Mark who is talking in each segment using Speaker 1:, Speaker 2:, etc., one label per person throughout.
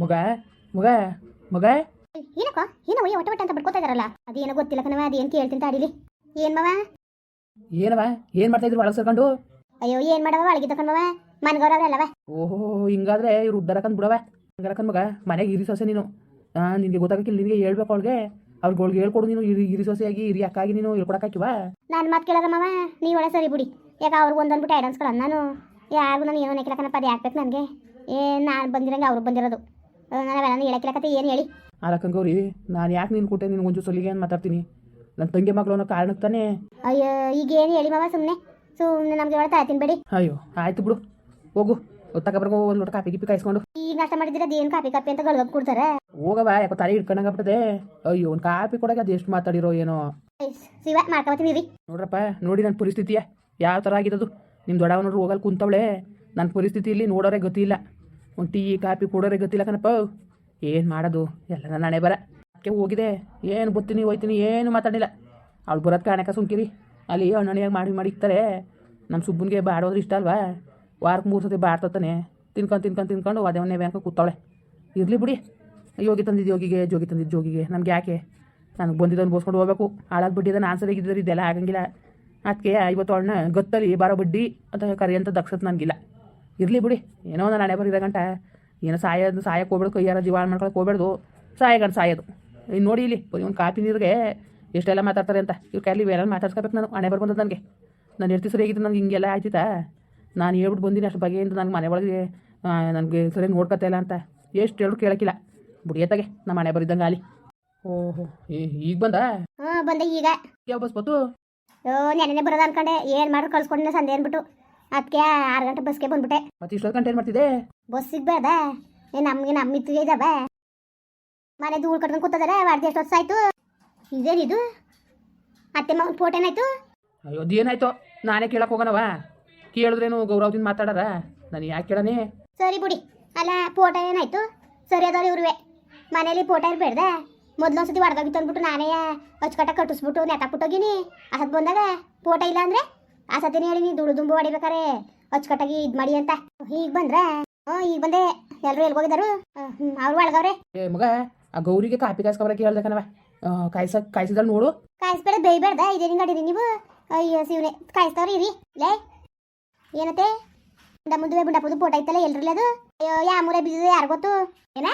Speaker 1: ಮಗ ಮಗ ಮಗ.
Speaker 2: ಏನಕ್ಕ? ಏನೋ ಒಯ್ಯ ಒಟ್ಟ ಒಟ್ಟ ಅಂತ ಬಿಡ್ಕೋತಾ ಇದಾರಲ್ಲ ಅದೇನೋ ಗೊತ್ತಿಲ್ಲ ಕಣವ ಅದೇನು ಕೇಳ್ತೀನಿ ಅಡಿಲಿ ಏನ್ ಮವ?
Speaker 1: ಏನವ? ಏನ್ ಮಾಡ್ತಾ ಇದ್ರು ಒಳಗೆ ಸರ್ಕೊಂಡು?
Speaker 2: ಅಯ್ಯೋ ಏನ್ ಮಾಡವ? ಒಳಗೆ ತಕೊಂಡ್ಮವ ಮನ್ಗವ್ರವ್ರಲ್ಲವ
Speaker 1: ಓಹೋ ಹಿಂಗಾದ್ರೆ ಇವ್ರು ಉದ್ದಾರಕಂದ್ ಬಿಡವ. ಹಂಗಾರಕಂದ್ ಮಗ ಮನೆಗೆ ಇರಿ ಸೊಸೆ ನೀನು. ನಿನ್ಗೆ ನಿನಗೆ ಗೊತ್ತಾಗಕ್ಕಿಲ್ಲ ನಿನಗೆ ಹೇಳ್ಬೇಕು ಅವಳಿಗೆ. ಅವ್ರಿಗೆ ಹೇಳ್ಕೊಡು ನೀನು ಇರಿ ಇರಿ ಸೊಸೆಯಾಗಿ ಇರಿ ಅಕ್ಕಾಗಿ ನೀನು ಹೇಳ್ಕೊಡಕ್ಕಾಕಿವ
Speaker 2: ನಾನು ಮಾತು ಕೇಳೋದ ಮಾವ ನೀವು ಒಳ್ಳೆ ಸರಿ ಬಿಡಿ. ಯಾಕೆ ಅವ್ರಿಗೆ ಒಂದೊಂದ್ಬಿಟ್ಟು ಐಡನ್ಸ್ಗಳು ನಾನು. ಯಾರಿಗೂ ನಾನು ಏನೋ ನೆಕ್ಲಕನಪ್ಪ ಅದು ಯಾಕೆ ಬೇಕು ನನಗೆ? ಏ ನಾನು ಬಂದಿರಂಗೆ ಅವ್ರಿಗೆ ಬಂದಿರೋದು. ನಾವೆಲ್ಲ ಹೇಳಕ್ಕಿಲಕತ್ತೆ ಏನು ಹೇಳಿ?
Speaker 1: ಅಲಕ್ಕಂಗೌರಿ ನಾನು ಯಾಕೆ ನೀನು ಕೊಟ್ಟೆ ನಿನ್ಗೆ ಒಂಚೂರು ಸಲಿಗೆ ಅಂತ ಮಾತಾಡ್ತೀನಿ? ನನ್ನ ತಂಗಿ ಮಗಳು ಅನ್ನೋ ಕಾರಣಕ್ಕೆ ತಾನೇ?
Speaker 2: ಅಯ್ಯೋ ಈಗ ಏನು ಹೇಳಿ ಮಾವ ಸುಮ್ಮನೆ ಸುಮ್ಮನೆ ನಮಗೆ ಹೇಳ್ತಾ ಆಯ್ತೀನಿ ಬೇಡಿ.
Speaker 1: ಅಯ್ಯೋ ಆಯ್ತು ಬಿಡು. ಹೋಗು. ತಗೊಬರ್ಗೋ ಒಂದು ಲೋಟ ಕಾಪಿ ಗಿಪಿ ಕಾಯಿಸ್ಕೊಂಡು.
Speaker 2: ಈಗ ನಾಷ್ಟ ಮಾಡಿದ್ರೆ ಅದೇನು ಕಾಪಿ ಕಾಪಿ ಅಂತ ಗಳಗ ಕೊಡ್ತಾರೆ.
Speaker 1: ಹೋಗವ ಯಾಕೋ ತಲೆ ಹಿಡ್ಕೊಂಡಾಗ್ಬಿಟ್ಟದೆ ಅಯ್ಯೋ ಒಂದು ಕಾಪಿ ಕೊಡಕ್ಕೆ ಅದು ಎಷ್ಟು ಮಾತಾಡಿರೋ ಏನೋ.
Speaker 2: ಶಿವ ಮಾಡ್ಕೊತೀನಿ ರೀ
Speaker 1: ನೋಡ್ರಪ್ಪ ನೋಡಿ ನನ್ನ ಪರಿಸ್ಥಿತಿಯ. ಯಾವ ಥರ ಆಗಿದ್ದು ನಿಮ್ಮ ದೊಡ್ಡವ ನೋಡ್ರಿ ಹೋಗಲ್ಲಿ ಕುಂತವಳೆ. ನನ್ನ ಪರಿಸ್ಥಿತಿ ಇಲ್ಲಿ ನೋಡೋರೆ ಗೊತ್ತಿಲ್ಲ ಒಂದು ಟೀ, ಕಾಫಿ ಕೊಡೋರೇ ಗೊತ್ತಿಲ್ಲ ಕಣಪ್ಪ. ಏನು ಮಾಡೋದು? ಎಲ್ಲ ನನ್ನ ಹಣೆ ಬರ. ಅದಕ್ಕೆ ಹೋಗಿದೆ. ಏನು ಬತ್ತೀನಿ ಹೋಯ್ತೀನಿ, ಏನು ಮಾತಾಡಿಲ್ಲ ಅವಳು ಬರೋದು ಕಾಣಕ ಸುಮ್ಕಿರಿ. ಅಲ್ಲಿ ಹಣ್ಣಣಿಯಾಗಿ ಮಾಡಿ ಮಾಡಿ ಇಕ್ತಾರೆ. ನಮ್ಮ ಸುಬ್ಬನಿಗೆ ಬಾಡೋದ್ರೆ ಇಷ್ಟ ಅಲ್ವಾ? ವಾರಕ್ಕೆ ಮೂರು ಸತಿ ಬಾಡ್ತಾನೆ ತಿನ್ಕೊಂಡು ತಿನ್ಕೊಂಡು ತಿನ್ಕೊಂಡು ಅದೇ ಬ್ಯಾಂಕ್ ಕೂತಾಳೆ ಇರಲಿ ಬಿಡಿ. ಯೋಗಿ ತಂದಿದ್ದು ಯೋಗಿಗೆ, ಜೋಗಿ ತಂದಿದ್ದು ಜೋಗಿಗೆ. ನಮ್ಗೆ ಯಾಕೆ? ನನಗೆ ಬಂದಿದ್ದನ್ನು ಬೋಸ್ಕೊಂಡು ಹೋಗ್ಬೇಕು. ಹಾಳಾಗಿ ಅದನ್ನು ಆನ್ಸರ್ ಆಗಿದ್ದರೆ ಇದೆಲ್ಲ ಆಗಂಗಿಲ್ಲ. ಅದಕ್ಕೆ ಐವತ್ತು ಅಣ್ಣ ಗೊತ್ತಲ್ಲಿ ಬಾರೋ ಬಡ್ಡಿ ಅಂತ ಕರೆಯಂಥ ದಕ್ಷತೆ ನನಗಿಲ್ಲ. ಇರಲಿ ಬಿಡಿ. ಏನೋ ಒಂದು ನಾಳೆ ಬರಿದ ಗಂಟ. ಏನೋ ಸಾಯೋದು ಸಾಯಕ್ಕೆ ಹೋಗ್ಬೇಡು ಕೈಯಾರ ದಿವಾಳ ಮಾಡ್ಕೊಳಕ್ಕೆ ಹೋಗ್ಬೇಡ್ದು. ಸಾಯಗಂಡು ಸಾಯೋದು. ಇನ್ನು ನೋಡಿ ಇಲ್ಲಿ ಬರೀ ಒಂದು ಕಾಪಿ ನೀರಿಗೆ ಎಷ್ಟೆಲ್ಲ ಮಾತಾಡ್ತಾರೆ ಅಂತ. ಇವ್ರ ಕೈಲಿ ಬೇರೆ ಮಾತಾಡ್ಸ್ಕೋಬೇಕು ನಾನು. ಮನೆ ಬರ್ಬಂದದ್ದು ನನಗೆ. ನಾನು ಎಷ್ಟು ಸರಿಯಾಗಿದ್ದು ನನಗೆ ಹಿಂಗೆಲ್ಲ ಆಯ್ತಿತ್ತಾ. ನಾನು ಹೇಳ್ಬಿಟ್ಟು ಬಂದಿನಿ ಅಷ್ಟು ಬಗೆಯಿಂದ ನನಗೆ ಮನೆ ಒಳಗೆ ನನಗೆ ಸರಿ ನೋಡ್ಕೊತಾ ಇಲ್ಲ ಅಂತ. ಎಷ್ಟು ಹೇಳು ಕೇಳೋಕ್ಕಿಲ್ಲ. ಬುಡಿಯತ್ತಾಗೆ ನಮ್ಮ ಮನೆ ಬರಿದ್ದಂಗೆ ಅಲ್ಲಿ ಓಹೋ ಈಗ ಬಂದ?
Speaker 2: ಬಂದೆ ಈಗ.
Speaker 1: ಯಾವ ಬಸ್ ಬತ್ತು?
Speaker 2: ಓ ನೆನೆ ಬರೋದು ಅನ್ಕೊಂಡೆ. ಏನು ಮಾಡಿ ಕಳ್ಸ್ಕೊಂಡೆ ಸಂದೆ ಅಂದ್ಬಿಟ್ಟು. ಅದಕ್ಕೆ ಆರು ಗಂಟೆ ಬಸ್ಗೆ ಬಂದ್ಬಿಟ್ಟೆ.
Speaker 1: ಮತ್ತೆ ಇಷ್ಟೊತ್ತು ಗಂಟೆ ಏನು ಮಾಡ್ತಿದ್ದೆ?
Speaker 2: ಬಸ್ ಸಿಗ್ಬೇಡ. ಏ ನಮ್ಗೆ ನಮ್ಮ ಮಿತ್ತಿಗೆ ಇದಾವೆ? ಮನೆ ಧೂಳು ಕಟ್ಕೊಂಡು ಕೂತದಾರೆ ವಾಡ್ದು ಎಷ್ಟು ವರ್ಷ ಆಯ್ತು? ಇದೇನಿದು ಅತ್ತೆ ಮಗನ ಫೋಟೋ ಏನಾಯ್ತು?
Speaker 1: ಅಯ್ಯೋ ಏನಾಯ್ತು ನಾನೇ ಕೇಳಕ್ಕೆ ಹೋಗೋಣವ ಕೇಳಿದ್ರೇನು ಗೌರವದಿಂದ ಮಾತಾಡಾರ ನಾನು ಯಾಕೆ ಕೇಳನೇ?
Speaker 2: ಸರಿ ಬಿಡಿ. ಅಲ್ಲ ಫೋಟೋ ಏನಾಯ್ತು? ಸರಿ ಅದಾವ್ರಿ ಇವ್ರುವೆ. ಮನೇಲಿ ಫೋಟೋ ಇರ್ಬೇಡ್ದ ಮೊದ್ಲೊಂದ್ಸತಿ ಹೊಡೆದೋಗಿತ್ತು ಅಂದ್ಬಿಟ್ಟು ನಾನೇ ಅಚ್ಚುಕಟ್ಟ ಕಟ್ಟಿಸ್ಬಿಟ್ಟು ನೆತಾಕ್ಬಿಟ್ಟೋಗಿನಿ ಅದು ಬಂದಾಗ ಫೋಟೋ ಇಲ್ಲ ಅಂದ್ರೆ? ಆ ಸತಿನೇ ಹೇಳಿ ನೀ ದುಡ್ಡು ದುಂಬು ಹೊಡಿಬೇಕಾರೆ ಅಚ್ಚುಕಟ್ಟಾಗಿ ಇದು ಮಾಡಿ ಅಂತ. ಈಗ ಬಂದ್ರೆ ಹ್ಞೂ ಈಗ ಬಂದೆ. ಎಲ್ಲರೂ ಹೋಗಿದಾರು? ಅವ್ರು ಒಳಗವ್ರೆ.
Speaker 1: ಏ ಮಗ ಆ ಗೌರಿಗೆ ಕಾಪಿ ಕಾಯಿಸ್ಕೊಬರಕ್ಕೆ ಹೇಳ್ದೆ ಕಣವ ಕಾಯಿಸ ಕಾಯಿಸಿದಲ್ಲಿ ನೋಡು.
Speaker 2: ಕಾಯಿಸ್ಬೇಡ ಬೇಯ್ಬೇಡ್ದ ಇದೇನು ಗಡೀರಿ ನೀವು. ಅಯ್ಯೋ ಶಿವನೆ ಕಾಯಿಸ್ತಾವ್ರಿ ಇರಿ ಲೇ. ಏನತ್ತೆ? ಮುಂದೆ ಮುಂದೆ ಪುದು ಫೋಟೋ ಐತಲ್ಲ ಎಲ್ರಲ್ಲ ಅದು? ಅಯ್ಯೋ ಯಾ ಮೂಲೆ ಬಿದ್ದಿದೆ ಯಾರು ಗೊತ್ತು? ಏನ?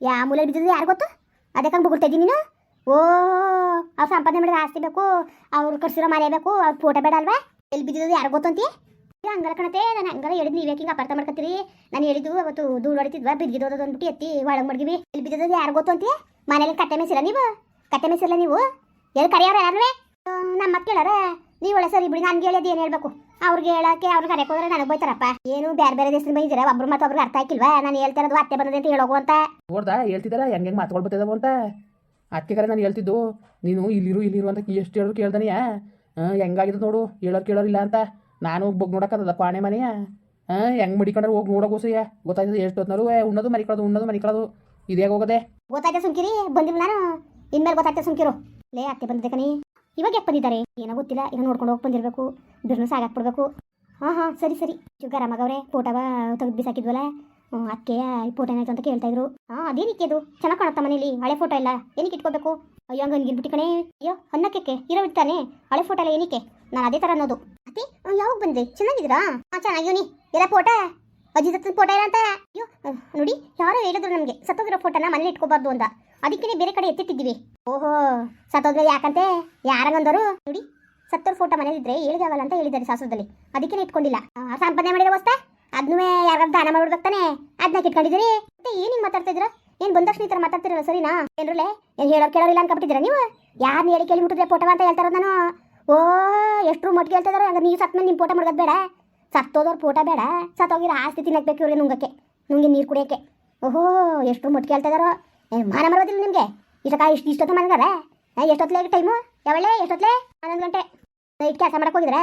Speaker 2: ಯಾ ಮೂಲೆ ಬಿದ್ದಿದೆ ಯಾರು ಗೊತ್ತು? ಅದಕ್ಕೆ ಹಂಗೆ ಬುಗುಳ್ತಾ ನೀನು? ಓ ಅವ್ರು ಸಂಪಾದನೆ ಮಾಡಿದ ಆಸ್ತಿ ಬೇಕು ಅವ್ರು ಕಟ್ಸಿರೋ ಮನೆ ಬೇಕು ಅವ್ರ ಫೋಟೋ ಬೇಡ ಅಲ್ವಾ? ಎಲ್ಲಿ ಬಿದ್ದಿದ್ದು ಯಾರು ಗೊತ್ತಂತಿ? ಹಂಗಲ್ಲ ಕಣತೆ ನಾನು ಹಂಗಲ್ಲ ಹೇಳಿದ್ ನೀವು ಯಾಕೆ ಅಪಾರ್ಥ ಮಾಡ್ಕತ್ತೀರಿ? ನಾನು ಹೇಳಿದ್ದು ಅವತ್ತು ಧೂಳು ಹೊಡಿತಿದ್ವ ಬಿದ್ದಿದ್ದೋದು ಅಂದ್ಬಿಟ್ಟು ಎತ್ತಿ ಒಳಗೆ ಮಡ್ಗಿವಿ. ಎಲ್ಲಿ ಬಿದ್ದಿದ್ದು ಯಾರು ಗೊತ್ತಂತಿ? ಮನೇಲಿ ಕಟ್ಟೆ ಮೇಸಿಲ್ಲ ನೀವು? ಕಟ್ಟೆ ಮೇಸಿಲ್ಲ ನೀವು? ಎಲ್ಲಿ ಕರೆಯೋರು ಯಾರೇ ನಮ್ಮ ಕೇಳಾರ? ನೀವು ಒಳ್ಳೆ ಸರಿ ಬಿಡಿ, ನನ್ಗೆ ಹೇಳೋದು ಏನು ಹೇಳ್ಬೇಕು? ಅವ್ರಿಗೆ ಹೇಳಕ್ಕೆ ಅವ್ರಿಗೆ ಕರೆಯಕ್ಕೆ ಹೋದ್ರೆ ನನಗೆ ಬೈತಾರಪ್ಪ. ಏನು ಬೇರೆ ಬೇರೆ ದೇಶದಿಂದ ಬೈದಿರ ಒಬ್ರು ಮತ್ತೆ ಒಬ್ರಿಗೆ ಅರ್ಥ ಆಗಿಲ್ವಾ ನಾನು ಹೇಳ್ತಾ ಇರೋದು ಅತ್ತೆ ಬಂದದೆ ಅಂತ ಹೇಳೋಗು ಅಂತ.
Speaker 1: ನೋಡ್ದಾ ಹೇಳ್ತಿದ್ದಾರ ಹೆಂಗೆ ಹೆಂಗೆ ಮಾತುಗಳು ಅಂತ? ಅತ್ತೆ ಕರೆ ನಾನು ಹೇಳ್ತಿದ್ದು, ನೀನು ಇಲ್ಲಿರು ಇಲ್ಲಿರು ಅಂತ ಎಷ್ಟು ಹೇಳಿದ್ರು ಕೇಳ್ದನಿಯಾ? ಹೆಂಗಾಗಿದೆ ನೋಡು, ಹೇಳೋರು ಕೇಳೋರಿಲ್ಲ ಅಂತ. ನಾನು ಹೋಗಿ ಬಗ್ ನೋಡಕ್ಕದ ಪಾಣೆ ಮನೆಯ. ಹಾಂ, ಹೆಂಗೆ ಮಡಿಕೊಂಡ್ರೆ ಹೋಗಿ ನೋಡೋಗೋಸಯ್ಯ ಗೊತ್ತಾಯ್ತದೆ ಎಷ್ಟು ಹೊತ್ನಾರು ಉಣ್ಣದು ಮರಿಕೊಳ್ಳೋದು, ಉಣ್ಣೋದು ಮರಿಕೊಳ್ಳೋದು. ಇದೇ ಹೋಗೋದೆ?
Speaker 2: ಗೊತ್ತಾಯ್ತಾ ಸುಂಕಿರಿ ಬಂದಿಲ್ಲ ನಾನು. ಇನ್ಮೇಲೆ ಗೊತ್ತಾಯ್ತ ಸುಂಕಿರು ಲೇ, ಅತ್ತೆ ಬಂದಿದೆ ಕಣಿ. ಇವಾಗ ಯಾಕೆ ಬಂದಿದ್ದಾರೆ? ಏನೋ ಗೊತ್ತಿಲ್ಲ ಈಗ ನೋಡ್ಕೊಂಡು ಹೋಗಿ ಬಂದಿರಬೇಕು. ಸಾಗಾಕ್ ಬಿಡ್ಬೇಕು ಹಾಂ ಹಾಂ, ಸರಿ ಸರಿ. ಜುಗ್ಗಾರ ಮಗವ್ರೆ ಫೋಟೋವ ತೆಗೆದು ಬಿಸಾಕಿದ್ವಲ್ಲ? ಅಕ್ಕೆಯ ಫೋಟೋ ಏನಾಯ್ತು ಅಂತ ಕೇಳ್ತಾ ಇದ್ರು. ಹಾಂ ಅದೇನಿಕ್ಕೆ ಅದು ಚೆನ್ನಾಗಿ ಕಾಣುತ್ತಾ ಮನೇಲಿ? ಹಳೆ ಫೋಟೋ ಇಲ್ಲ ಏನಕ್ಕೆ ಇಟ್ಕೋಬೇಕು ಅಯ್ಯೋ ಹಂಗೆ ಹಂಗಿನ್ಬಿಟ್ಟು ಕಣೆ. ಅಯ್ಯೋ ಅನ್ನಕ್ಕೆ ಹೀರೋ ಬಿಡ್ತಾನೆ ಹಳೆ ಫೋಟೋ ಎಲ್ಲ ಏನಕ್ಕೆ? ನಾನು ಅದೇ ಥರ ಅನ್ನೋದು. ಅಹ್, ಯಾವಾಗ ಬಂದೆ? ಚೆನ್ನಾಗಿದ್ದೀರಾ? ಹಾಂ ಚೆನ್ನಾಗಿವ್ನಿ ಎಲ್ಲ ಫೋಟೋ ಅಜಿತ್ ಫೋಟೋ ಇಲ್ಲ ಅಂತ ಅಯ್ಯೋ ನೋಡಿ ಯಾರೋ ಹೇಳಿದ್ರು ನಮಗೆ ಸತ್ತೋಗಿರೋ ಫೋಟೋನ ಮನೇಲಿ ಇಟ್ಕೋಬಾರ್ದು ಅಂತ. ಅದಕ್ಕೇ ಬೇರೆ ಕಡೆ ಎತ್ತಿಟ್ಟಿದ್ದೀವಿ. ಓಹೋ ಸತ್ತೋದ್ರೆ ಯಾಕಂತೆ? ಯಾರಂಗಂದರು? ನೋಡಿ ಸತ್ತೋರ್ ಫೋಟೋ ಮನೇಲಿ ಇದ್ರೆ ಹೇಳಿದಾವಲ್ಲ ಅಂತ ಹೇಳಿದ್ದಾರೆ ಶಾಸ್ತ್ರದಲ್ಲಿ. ಅದಕ್ಕೆ ಇಟ್ಕೊಂಡಿಲ್ಲ. ಸಂಪಾದನೆ ಮಾಡಿರೋ ವಸ್ತ? ಅದನ್ನೂ ಯಾರು ದಾನ ಮಾಡ್ಬಿಡ್ಬೇಕು ತಾನೆ? ಅದನ್ನ ಇಟ್ಕೊಂಡಿದ್ದೀರಿ ಮತ್ತೆ ಏನಿಗೆ ಮಾತಾಡ್ತಾ ಇದ್ರ ಏನ್ ಬಂದಕ್ಷಣ ಈ ಥರ ಮಾತಾಡ್ತಿರಲ್ಲ ಸರಿನಾ? ಏನ್ರಲ್ಲೇ ಏನ್ ಹೇಳೋರ್ ಕೇಳೋರಿಲ್ಲ ಅನ್ಕೊಬಿಟ್ಟಿದ್ದೀರಾ ನೀವು? ಯಾರ್ನ ಹೇಳಿ ಕೇಳಿ ಮುಟ್ಟಿದ್ರೆ ಫೋಟೋ ಅಂತ ಹೇಳ್ತಾರ ನಾನು? ಓ ಎಷ್ಟು ಮಟ್ಟಿಗೆ ಹೇಳ್ತಾರ ಹಂಗಾರೆ ನೀವು ಸತ್ ಮೇಲೆ ನಿಮ್ಮ ಫೋಟೋ ಮಾಡ್ಕೋದು ಬೇಡ. ಸತ್ತೋದವ್ರ ಫೋಟೋ ಬೇಡ. ಸತ್ತೋಗಿರೋ ಆಸ್ತಿ ತಿನ್ನಕ್ಕೆ ಇವ್ರಿಗೆ ನುಂಗಕ್ಕೆ, ನುಂಗಿ ನೀರು ಕುಡಿಯಕ್ಕೆ. ಓಹೋ ಎಷ್ಟು ಮಟ್ಟಿಗೆ ಹೇಳ್ತಾ ಇದಾರೋ? ಮಾನ ಮರೋದಿಲ್ಲ ನಿಮ್ಗೆ. ಇಷ್ಟಕ್ಕ ಇಷ್ಟು ಇಷ್ಟೊತ್ತು ಮನಗಾರ? ಎಷ್ಟೊತ್ತಲೇ ಟೈಮು? ಯಾವಳೆ ಎಷ್ಟೊತ್ತಲೇ ಹನ್ನೊಂದು ಗಂಟೆ. ನೈಟ್ ಕೆಲಸ ಹೋಗಿದ್ರೆ?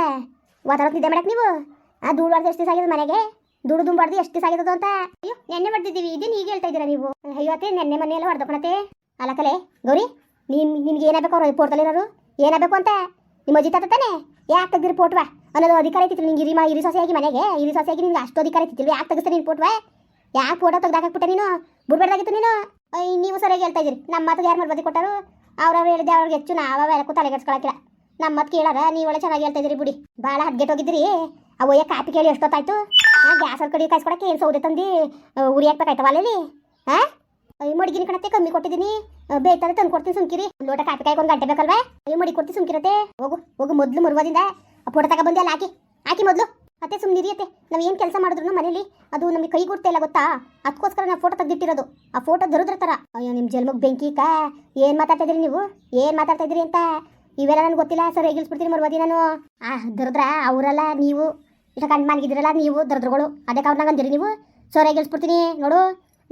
Speaker 2: ವಾತಾವರಣ ನಿದ್ದೆ ಮಾಡಕ್ಕೆ ನೀವು? ಆ, ಧೂಳು ಎಷ್ಟು ದಿವಸ ಆಗಿದೆ ಮನೆಗೆ? ದುಂಬಾರ್ದು ಎಷ್ಟು ದಿವಸ ಆಗಿದ್ದು ಅಂತ? ಅಯ್ಯೋ, ನೆನ್ನೆ ಮಾಡ್ತಿದ್ದೀವಿ. ಇದನ್ನ ಈಗ ಹೇಳ್ತಾ ಇದ್ದೀರಾ ನೀವು? ಅಯ್ಯೋ, ಅತ್ತೆ, ನೆನ್ನೆ ಮನೆ ಎಲ್ಲ ಹೊಡೆದಕೊಳತ್ತೆ ಅಲ್ಲ, ಕಲೆ, ಗೌರಿ, ನಿಮ್ ನಿಮ್ಗೆ ಏನಾಗಬೇಕು ಅವ್ರು ಏನ ಏನಾಗಬೇಕು ಅಂತ? ನಿಮ್ಮ ಅಜ್ಜಿ ತಾತ ತಾನೆ? ಯಾಕೆ ತೆಗ್ದು ರಿಪೋರ್ಟ್ವಾ ಅನ್ನೋದು ಅಧಿಕಾರ ಐತಿತ್ತು ನಿಂಗೆ, ಇರಿ ಮಾ, ಇರಿ ಸೊಸೆಯಾಗಿ ಮನೆಗೆ. ಇರಿ ಸೊಸೆಯಾಗಿ ನಿಮ್ಗೆ ಅಷ್ಟು ಅಧಿಕಾರ ಐತಿತ್ತಿಲ್ವ ಯಾಕೆ ತೆಗಿಸ್ತಾರೆ ರಿಪೋರ್ಟ್ ವಾ ಯಾಕೆ ಫೋಟೋ ತೆಗ್ದಾಕ್ಬಿಟ್ಟೆ ನೀನು? ಬಿಡ್ಬೇಡ್ದಾಗಿತ್ತು ನೀನು? ನೀವು ಸರಿಯಾಗಿ ಹೇಳ್ತಾ ಇದ್ದೀರಿ. ನಮ್ಮ ಮಾತಿಗೆ ಯಾರು ಮರ್ಬದಿ ಕೊಟ್ಟರು? ಅವ್ರವ್ರು ಹೇಳಿದೆ ಅವ್ರಿಗೆ ಹೆಚ್ಚು ನಾವು ಯಾರಕ್ಕೂ ತಲೆಗೆಡ್ಸ್ಕೊಳಕಿಲ್ಲ ನಮ್ಮ ಮತ್ತೆ ಕೇಳಾರ? ನೀ ಒಳ್ಳೆ ಚೆನ್ನಾಗಿ ಹೇಳ್ತಾ ಇದ್ದೀರಿ ಬಿಡಿ. ಭಾಳ ಹದ್ಗೆಟ್ ಹೋಗಿದ್ದೀರಿ ಅವಯ್ಯ ಕಾಪಿ ಕೇಳಿ ಎಷ್ಟೊತ್ತಾಯ್ತು? ಗ್ಯಾಸ್ ಕಡಿ ಕಾಯಿಸ್ಕೊಡಕ್ಕೆ ಏನು ಸೌದೆ ತಂದು ಉರಿ ಹಾಕ್ಬೇಕಾಯ್ತವ ಅಲ್ಲಿ ಹಾಂ ಈ ಮಡಿಗಿನ ಕಣತ್ತೆ, ಕಮ್ಮಿ ಕೊಟ್ಟಿದ್ದೀನಿ. ಬೇಯ್ತದೆ, ತಂದು ಕೊಡ್ತೀನಿ ಸುಮ್ಕಿರಿ. ಒಂದ್ ಲೋಟ ಕಾಪಿ ಕಾಯ್ಕೊಂಡು ಗಂಟೆ ಬೇಕಲ್ವಾ? ಈ ಮಡಿ ಕೊಡ್ತೀನಿ ಸುಮ್ಕಿರತ್ತೆ. ಹೋಗು ಹೋಗು ಮೊದಲು ಮರುವಾದಿಂದ. ಆ ಫೋಟೋ ತಗ ಬಂದೆ ಅಲ್ಲ ಹಾಕಿ. ಹಾಕಿ ಮೊದಲು. ಅತ್ತೆ ಸುಮ್ಮನಿರಿ ನಾವು ಏನು ಕೆಲಸ ಮಾಡಿದ್ರು ಮನೇಲಿ? ಅದು ನಮಗೆ ಕೈ ಇಲ್ಲ ಗೊತ್ತಾ? ಅದಕ್ಕೋಸ್ಕರ ನಾವು ಫೋಟೋ ತೆಗ್ದಿಟ್ಟಿರೋದು. ಆ ಫೋಟೋ ದರುದ್ರ ಥರ ಅಯ್ಯೋ ನಿಮ್ಮ ಜನ್ಮಕ್ಕೆ ಬೆಂಕಿ ಕಾ ಏನು ಮಾತಾಡ್ತಾ ಇದ್ದೀರಿ ನೀವು? ಏನು ಮಾತಾಡ್ತಾ ಇದ್ರಿ ಅಂತ? ಇವೆಲ್ಲ ನನಗೆ ಗೊತ್ತಿಲ್ಲ. ಸರ್ ಹೇಗಿಲ್ಸ್ಬಿಡ್ತೀನಿ ಮರುವದಿ ನಾನು ಆ, ದರದ್ರ, ಅವರಲ್ಲ, ನೀವು. ಇಷ್ಟ ಕಣ್ಣು ಮನ್ಗಿದ್ರಲ್ಲ ನೀವು ದರದ್ರಗಳು. ಅದೇ ಅವ್ರನ್ನ ಅಂದಿರಿ ನೀವು. ಸೋರೆ ಗೆಲ್ಸ್ಬಿಡ್ತೀನಿ, ನೋಡು.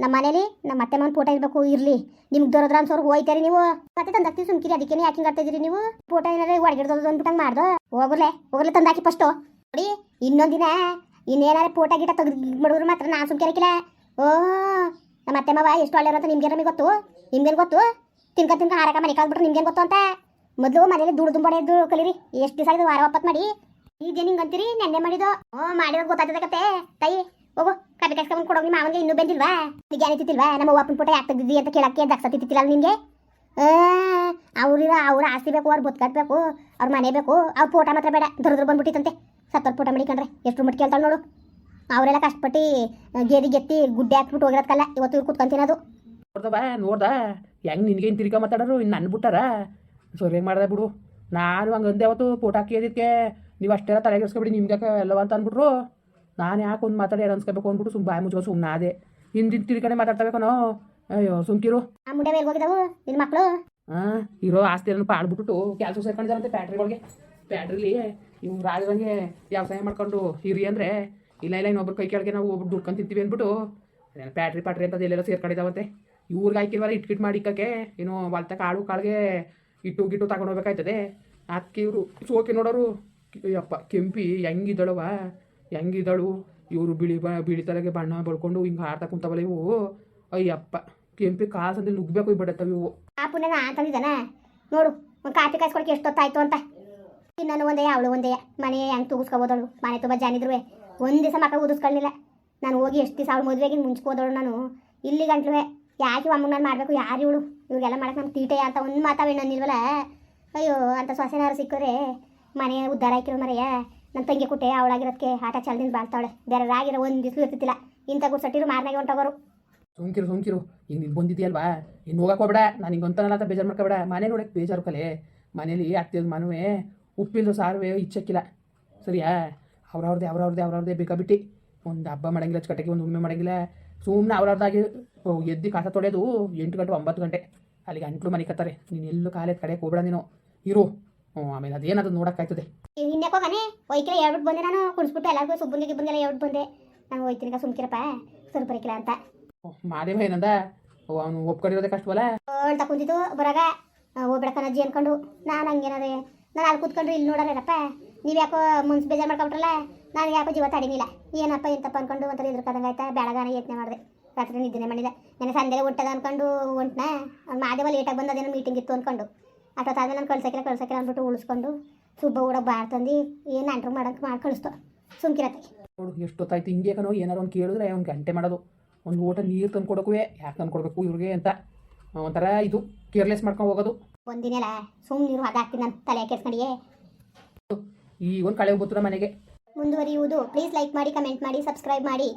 Speaker 2: ನಮ್ಮ ಮನೇಲಿ ನಮ್ಮ ಅತ್ತೆ ಮನ ಫೋಟೋ ಇರಬೇಕು, ಇರಲಿ. ನಿಮ್ಗೆ ದೊರದ್ರ ಸೋರ್ ಹೋಯ್ತಾರಿ ನೀವು. ಮತ್ತೆ ತಂದಾಕ್ತಿ ಸುಮ್ಕಿರಿ ಅದಕ್ಕೆ ಯಾಕೆ ಇದೀರಿ ನೀವು? ಫೋಟೋ ಏನಾರ ಒಡಗಿಡ್ದು ಅಂದ್ಬಿಟ್ಟಂಗೆ ಮಾಡ್ದು? ಹೋಗ್ರಲೆ ಹೋಗ್ರಲೆ ತಂದಾಕಿ ಫಸ್ಟು ನೋಡಿ ಇನ್ನೊಂದಿನ ಇನ್ನೇನಾರ ಫೋಟೋ ಗಿಟ ತೆಗ್ದು ಮಾಡಿದ್ರು ಮಾತ್ರ ನಾನು ಸುಮ್ಕಿರಕಿಲ್ಲ ಓ ನಮ್ಮ ಅತ್ತೆ ಮಾವ ಎಷ್ಟು ಒಳ್ಳೆಯವ್ರು ಅಂತ ನಿಮ್ಗೆ ನಮಗೆ ಗೊತ್ತು? ನಿಮ್ಗೇನು ಗೊತ್ತು? ತಿನ್ಕ ತಿನ್ಕ ಹಾರಕ ಮನೆ ಕಾಲ್ಬಿಟ್ರೆ ನಿಮ್ಗೇನು ಗೊತ್ತು ಅಂತ ಮೊದಲು ಮನೇಲಿ ದುಡ್ಡು ದುಂಬಡೆದ್ದು ಕಲೀರಿ. ಎಷ್ಟು ದಿವಸ ಆಗಿದೆ, ವಾರ ವಾಪತ್ ಮಾಡಿ. ಇದೇನು ನಿಂಗೆ ಅಂತೀರಿ? ನೆನ್ನೆ ಮಾಡಿದೋ? ಓ ಮಾಡಿದ್ರೆ ಗೊತ್ತಾಗ್ತದೆ ಕತೆ ತಾಯಿ ಹೋಗು. ಕಾಪಿ ಕಾಸ್ಕೊಂಡ್ ಕೊಡೋಗಿ ನಿಮ್ಮ ಮಾವನಿಗೆ ಇನ್ನೂ ಬಂದಿಲ್ವಾ? ನಿಗೆ ಏನಿತ್ತಿಲ್ವಾ ನಮ್ಮ ಅಪ್ಪನ ಪುಟ ಯಾಕೆ ತೆಗ್ದಿದ್ದಿ ಅಂತ ಕೇಳಕ್ಕೆ ದಕ್ಷ ತಿತ್ತಿಲ್ಲ ನಿಮಗೆ ಅವ್ರಿರ ಅವ್ರ ಆಸ್ತಿ ಬೇಕು, ಅವ್ರು ಬದುಕು ಕಟ್ಟಬೇಕು ಅವ್ರ ಮನೆ ಬೇಕು, ಅವ್ರ ಫೋಟೋ ಮಾತ್ರ ಬೇಡ. ದೊಡ್ಡ ಬಂದ್ಬಿಟ್ಟಿತ್ತಂತೆ. ಸತ್ತೋರ್ ಫೋಟೋ ಮಡಿಕೊಂಡ್ರೆ ಎಷ್ಟು ಮಟ್ಟಿ ಕೇಳ್ತಾಳೆ ನೋಡು. ಅವರೆಲ್ಲ ಕಷ್ಟಪಟ್ಟು ಗೇದಿ ಗೆತ್ತಿ ಗುಡ್ಡೆ ಹಾಕ್ಬಿಟ್ಟು ಹೋಗಿರೋದಕ್ಕಲ್ಲ ಇವತ್ತು ಇವ್ರು ಕುತ್ಕೊಂತಿನದು
Speaker 1: ನೋಡ್ದವ ನೋಡ್ದ ಹೆಂಗೆ ನಿನಗೇನು ತಿರ್ಗಾ ಮಾತಾಡೋರು? ಇನ್ನು ಅನ್ಬಿಟ್ಟಾರ ಬಿಟ್ಟಾರ ಮಾಡಿದೆ ಬಿಡು. ನಾನು ಹಂಗೆ ಅಂದೆ ಅವತ್ತು ಫೋಟೋ ಹಾಕಿದ್ದಕ್ಕೆ ನೀವು ಅಷ್ಟೆಲ್ಲ ತಲೆಗೆಡ್ಸ್ಕೊಬಿಡಿ ನಿಮ್ಗೆ ಎಲ್ಲವ ಅಂತ ಅಂದ್ಬಿಟ್ರು. ನಾನು ಯಾಕೆ ಒಂದು ಮಾತಾಡಿ ಯಾರು ಅನ್ಸ್ಕೋಬೇಕು ಅಂದ್ಬಿಟ್ಟು ಸುಮ್ಮನೆ ಬಾಯಿ ಮುಚ್ಚೋ ಸುಮ್ಮನೆ ಅದೇ ಹಿಂದಿನ ತಿರ್ಗಾನೆ ಮಾತಾಡ್ತಬೇಕನೋ. ಅಯ್ಯೋ ಸುಮ್ಕಿರು.
Speaker 2: ನಿನ್ನ ಮಕ್ಕಳು
Speaker 1: ಹಾಂ ಇರೋ ಆಸ್ತಿ ಎಲ್ಲ ಪಾಡ್ಬಿಟ್ಟು ಕೆಲಸ ಸೇರ್ಕೊಂಡಿದ್ದಾರಂತೆ ಫ್ಯಾಕ್ಟ್ರಿಗಳಿಗೆ. ಫ್ಯಾಕ್ಟ್ರಿಲಿ ಇವು ರಾಜರಂಗೆ ವ್ಯವಸಾಯ ಮಾಡ್ಕೊಂಡು ಇರಿ ಅಂದರೆ ಇಲ್ಲ ಇಲ್ಲ ಇನ್ನೊಬ್ರು ಕೈ ಕೆಳಗೆ ನಾವು ಒಬ್ರು ದುಡ್ಕೊಂಡು ತಿಂತೀವಿ ಅಂದ್ಬಿಟ್ಟು ಅದೇನು ಪ್ಯಾಟ್ರಿ ಪಾಟ್ರಿ ಅಂತ ಎಲ್ಲೆಲ್ಲ ಸೇರ್ಕೊಂಡಿದ್ದಾವಂತೆ. ಇವ್ರಿಗೆ ಹಾಕಿಲ್ವಲ್ಲ ಇಟ್ಕಿಟ್ ಮಾಡಿ ಇಕ್ಕಕ್ಕೆ ಏನು ಹೊಲ್ತ ಕಾಳು ಕಾಳಿಗೆ ಇಟ್ಟು ಗಿಟ್ಟು ತಗೊಂಡು ಹೋಗ್ಬೇಕಾಯ್ತದೆ. ಅದಕ್ಕೆ ಇವರು ಸೋಕೆ ನೋಡೋರು ಯಪ್ಪ, ಕೆಂಪಿ ಹೆಂಗಿದಳವ ಹೆಂಗಿದಳು? ಇವರು ಬಿಳಿ ಬ, ಬಿಳಿ ತಲೆಗೆ ಬಣ್ಣ ಬಳ್ಕೊಂಡು ಹಿಂಗೆ ಆಡ್ತಾ ಕುಂತವಲ್ಲ ಇವು. ಅಯ್ಯಪ್ಪ, ಕೆಂಪಿ ಕಾಸಂದ್ರೆ ನುಗ್ಬೇಕು ಬಿಡತ್ತವ ಇವು.
Speaker 2: ಆ ಪುಣ್ಯ ನಾ ಅಂತಂದಿದ್ದಾನ ನೋಡು, ಒಂದು ಕಾಪಿ ಕಾಯಿಸ್ಕೊಳಕ್ಕೆ ಎಷ್ಟೊತ್ತಾಯ್ತು ಅಂತ. ಇನ್ನೊಂದು ಒಂದೇ ಅವಳು ಒಂದೇ ಮನೆ ಹೆಂಗೆ ತೂಗಿಸ್ಕೋಬೋದಳು? ಮನೆ ತುಂಬ ಜಾನಿದ್ರು ಒಂದು ದಿವಸ ಮಕ್ಕಳು ಊದಿಸ್ಕೊಳ್ಳಿಲ್ಲ ನಾನು ಹೋಗಿ ಎಷ್ಟು ದಿವಸ ಅವಳು ಮದುವೆಗೆ ಮುಂಚ್ಕೋದಳು ನಾನು. ಇಲ್ಲಿ ಗಂಟ್ಲುವೆ, ಯಾಕೆ ಅಮ್ಮ ನಾನು ಮಾಡಬೇಕು? ಯಾರು ಇವಳು? ಇವ್ರಿಗೆಲ್ಲ ಮಾಡಕ್ಕೆ ನಮ್ಮ ತೀಟೆ ಅಂತ ಒಂದು ಮಾತಾವೆ ನನ್ನಿಲ್ವಲ್ಲ ಅಯ್ಯೋ, ಅಂತ ಸೊಸೆನಾರು ಸಿಕ್ಕರೆ ಮನೆ ಉದ್ದಾರ ಆಯ್ಕಿರೋ ಮರೆಯ ನನ್ನ ತಂಗಿ ಕುಟ್ಟೆ ಅವಳಾಗಿರೋದಕ್ಕೆ ಆಟ ಚಲ್ದಿಂದ ಬಾಳ್ತಾವಳೆ. ಬೇರೆ ರಾಗಿರೋ ಒಂದು ದಿವಸ ಇರ್ತಿತ್ತಿಲ್ಲ. ಇಂಥ ಗುಡ್ಸಟ್ಟಿರು ಮಾರನಾಗೆ ಹೊಂಟೋಗೋರು.
Speaker 1: ಸುಮ್ಕಿರು ಸುಮ್ಕಿರು ಈಗ ನೀನು ಬಂದಿದ್ದೀಯಲ್ವಾ? ಇನ್ನು ಹೋಗಕ್ಕೆ ಹೋಗ್ಬೇಡ. ನಾನು ಹಿಂಗೆ ಅಂತಾನಲ್ಲ ಅಂತ ಬೇಜಾರು ಮಾಡ್ಕೋಬೇಡ. ಮನೆ ನೋಡಕ್ಕೆ ಬೇಜಾರು ಕಲೆ. ಮನೇಲಿ ಆಗ್ತಿದ್ ಮನವೇ ಉಪ್ಪಿಲ್ದು ಸಾರುವೆ ಇಚ್ಚಕ್ಕಿಲ್ಲ ಸರಿಯಾ? ಅವ್ರವ್ರದ್ದೇ ಅವ್ರವ್ರದ್ದೇ ಅವ್ರವ್ರದ್ದೇ ಬೇಕಾಬಿಟ್ಟು ಒಂದು ಹಬ್ಬ ಮಾಡಂಗಿಲ್ಲ ಅಚ್ಚುಕಟ್ಟಿಗೆ ಒಂದು ಉಮ್ಮೆ ಮಾಡಂಗಿಲ್ಲ. ಸುಮ್ಮನೆ ಅವ್ರವ್ರದ್ದಾಗಿ ಎದ್ದು ಕಾಸ ತೊಳೆಯೋದು ಎಂಟು ಗಂಟೆ, ಒಂಬತ್ತು ಗಂಟೆ ಅಲ್ಲಿಗೆ ಅಂಟ್ಲು ಮನೆ ಕತ್ತಾರೆ. ನೀನು ಎಲ್ಲೂ ಕಾಲೇಜ್ ಕಡೆಗೆ ಹೋಗ್ಬೇಡ ನೀನು. ಇರು. ಹ್ಞೂ ಆಮೇಲೆ ಅದೇನದು ನೋಡೋಕ್ಕಾಯ್ತದೆ.
Speaker 2: ಹೋಗನೆ ಒಯ್ಕಿಲ್ಲ ಹೇಳ್ಬಿಟ್ಟು ಬಂದೆ ನಾನು. ಕುಡಿಸ್ಬಿಟ್ಟು ಎಲ್ಲರಿಗೂ ಸುಬ್ಬಂಗೆ ಗಿಬ್ಬಂಗೆಲ್ಲ ಹೇಳ್ಬಿಟ್ಟು ಬಂದೆ. ನಾನು ಹೋಯ್ತೀನಿ ಸುಮ್ಕಿರಪ್ಪ. ಸ್ವಲ್ಪ ಬರಕಿಲ್ಲ ಅಂತ.
Speaker 1: ಮಾದೇವ ಏನಂದ ಅವನು ಒಪ್ಕೊಂಡಿರೋದೇ ಕಷ್ಟವಲ್ಲ
Speaker 2: ಹೇಳ್ತಾ ಕುಂತಿದ್ದು ಬರಾಗ. ಹೋಗ್ಬೇಡ ಕಣಜ್ಜಿ ಅನ್ಕೊಂಡು. ನಾನು ಹಂಗೇನದೇ ನಾನು ಅಲ್ಲಿ ಕೂತ್ಕೊಂಡ್ರೆ ಇಲ್ಲಿ ನೋಡೋರೇನಪ್ಪ ನೀವು ಯಾಕೋ ಮುನ್ಸ್ ಬೇಜಾರು ಮಾಡ್ಕೊಬಿಟ್ರಲ್ಲ ನಾನು ಯಾಕೋ ಜೀವ ತಡಿನಿಲ್ಲ ಏನಪ್ಪ ಎಂತಪ್ಪ ಅನ್ಕೊಂಡು ಒಂಥರ ಇದ್ರಕದಂಗೆ ಆಯ್ತಾ? ಬೆಳಗಾನ ಯತ್ನೆ ಮಾಡಿದೆ. ರಾತ್ರಿ ನಿದ್ದೆ ಮಾಡಿದೆ. ನನಗೆ ಸಂಜೆ ಹೊಂಟದ ಅನ್ಕೊಂಡು ಹೊಂಟ್ನ? ಮಾದೇವ ಲೇಟಾಗಿ ಬಂದದೇನೋ ಮೀಟಿಂಗ್ ಇತ್ತು ಅನ್ಕೊಂಡು. ಅಷ್ಟೊತ್ತಾದ್ಮೇಲೆ ನಾನು ಕಳ್ಸಕ್ಕಿಲ್ಲ ಕಳ್ಸಕ್ಕಿಲ್ಲ ಅಂದ್ಬಿಟ್ಟು ಉಳಿಸ್ಕೊಂಡು ಸುಬ್ಬ ಊಡಕ್ಕೆ ಬಾರ್ ತಂದು ಏನು ಅಂಟ್ರು ಮಾಡೋಕ್ಕೆ ಮಾಡಿ ಕಳಿಸ್ತೋ. ಸುಮ್ಕಿರತ್ತೆ.
Speaker 1: ನೋಡು ಎಷ್ಟೊತ್ತಾಯ್ತು ಹಿಂಗೆ ಕಣೋ ಏನಾರು ಒಂದು ಕೇಳಿದ್ರೆ ಒಂದು ಗಂಟೆ ಮಾಡೋದು. ಒಂದು ಊಟ ನೀರು ತಂದು ಕೊಡೋಕು ಯಾಕೆ ತಂದು ಕೊಡಬೇಕು ಇವ್ರಿಗೆ ಅಂತ. ಒಂಥರ ಇದು ಕೇರ್ಲೆಸ್ ಮಾಡ್ಕೊಂಡು ಹೋಗೋದು.
Speaker 2: ಒಂದಿನಲ್ಲ ಸುಮ್ಮನೆ ನೀರು ಅದಾಕ್ತೀನಿ ನಾನು ತಲೆ ಕೆಡ್ಸ್ಕೊಂಡಿಯೇ
Speaker 1: ಈ ಒಂದು ಕಳೆ ಬರ್ತದ ಮನೆಗೆ.
Speaker 2: ಮುಂದುವರಿಯುವುದು. ಪ್ಲೀಸ್ ಲೈಕ್ ಮಾಡಿ ಕಮೆಂಟ್ ಮಾಡಿ ಸಬ್ಸ್ಕ್ರೈಬ್ ಮಾಡಿ.